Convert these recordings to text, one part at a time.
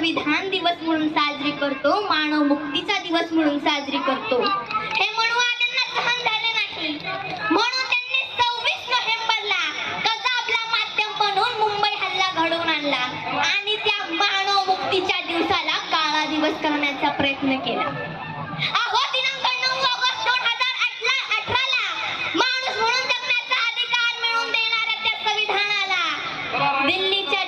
संविधान दिवस म्हणून साजरी करतो मानव मुक्तीचा दिवस म्हणून साजरी करतो. हे म्हणून त्यांना सहन झाले नाही. म्हणून त्यांनी सव्वीस नोव्हेंबरला कजाबला माध्यम बनवून मुंबई हल्ला घडवून आणला आणि त्या मानव मुक्तीच्या दिवसाला काळा दिवस करण्याचा प्रयत्न केला. अहो दिनांक नऊ ऑगस्ट दोन हजार अठरा अठराला माणूस म्हणून जगण्याचा अधिकार मिळवून देणाऱ्या त्या संविधानाला दिल्लीच्या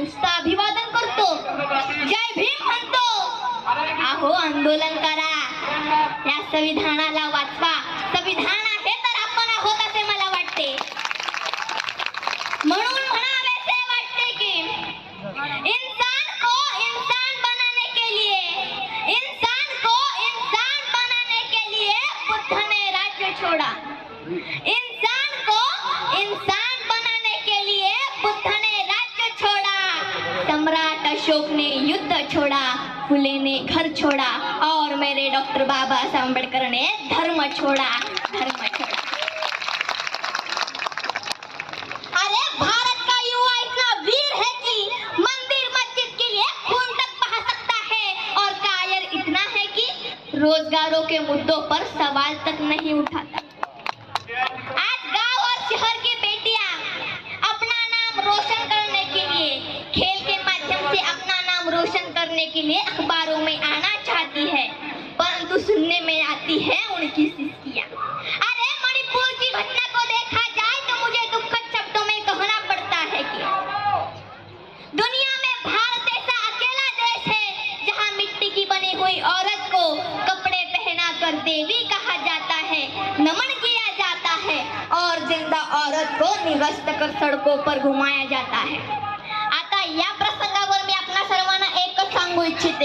अभिवादन करतो. जय भीम म्हणतो. आंदोलन करा. या संविधानाला वाचवा. संविधान आहे तर आपण आहोत असे मला वाटते. म्हणून म्हणावेसे वाटते की इंसान को इंसान बनाने के लिए इंसान को इंसान बनाने के लिए बुद्ध ने राज्य छोड़ा. इंसान को इंसान अशोक ने युद्ध छोड़ा, फुले ने घर छोड़ा और मेरे डॉक्टर बाबा साहब अंबेडकर ने धर्म छोड़ा धर्म छोड़ा। अरे, भारत का युवा इतना वीर है कि मंदिर मस्जिद के लिए खून तक बहा सकता है और कायर इतना है कि रोजगारों के मुद्दों पर सवाल तक नहीं उठाता। आज गाँव और शहर के लिए अखबारों में आना चाहती है, परंतु सुनने में आती है उनकी सिस्कियाँ। अरे, मणिपुर की घटना को देखा जाए तो मुझे दुखद शब्दों में कहना पड़ता है कि दुनिया में भारत ऐसा अकेला देश है, जहाँ मिट्टी की बनी हुई औरत को कपड़े पहना कर देवी कहा जाता है, नमन किया जाता है, और ज़िंदा औरत को निवस्त कर सड़कों पर घुमाया जाता है। आता या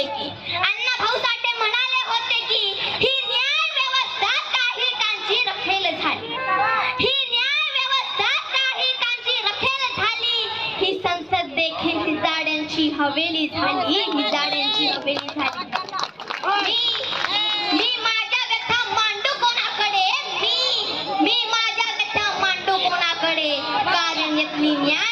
होते की. अण्णा भाऊ साठे म्हणाले होते की ही न्याय व्यवस्था काही कांची रखेल झाली. ही न्याय व्यवस्था काही कांची रखेल झाली. ही संसद देखील हिजाड्यांची हवेली झाली. हिजाड्यांची हवेली झाली. मी मी माझ्या व्यथा मांडू कोणाकडे? मी मी माझ्या व्यथा मांडू कोणाकडे? कारण यातली न्याय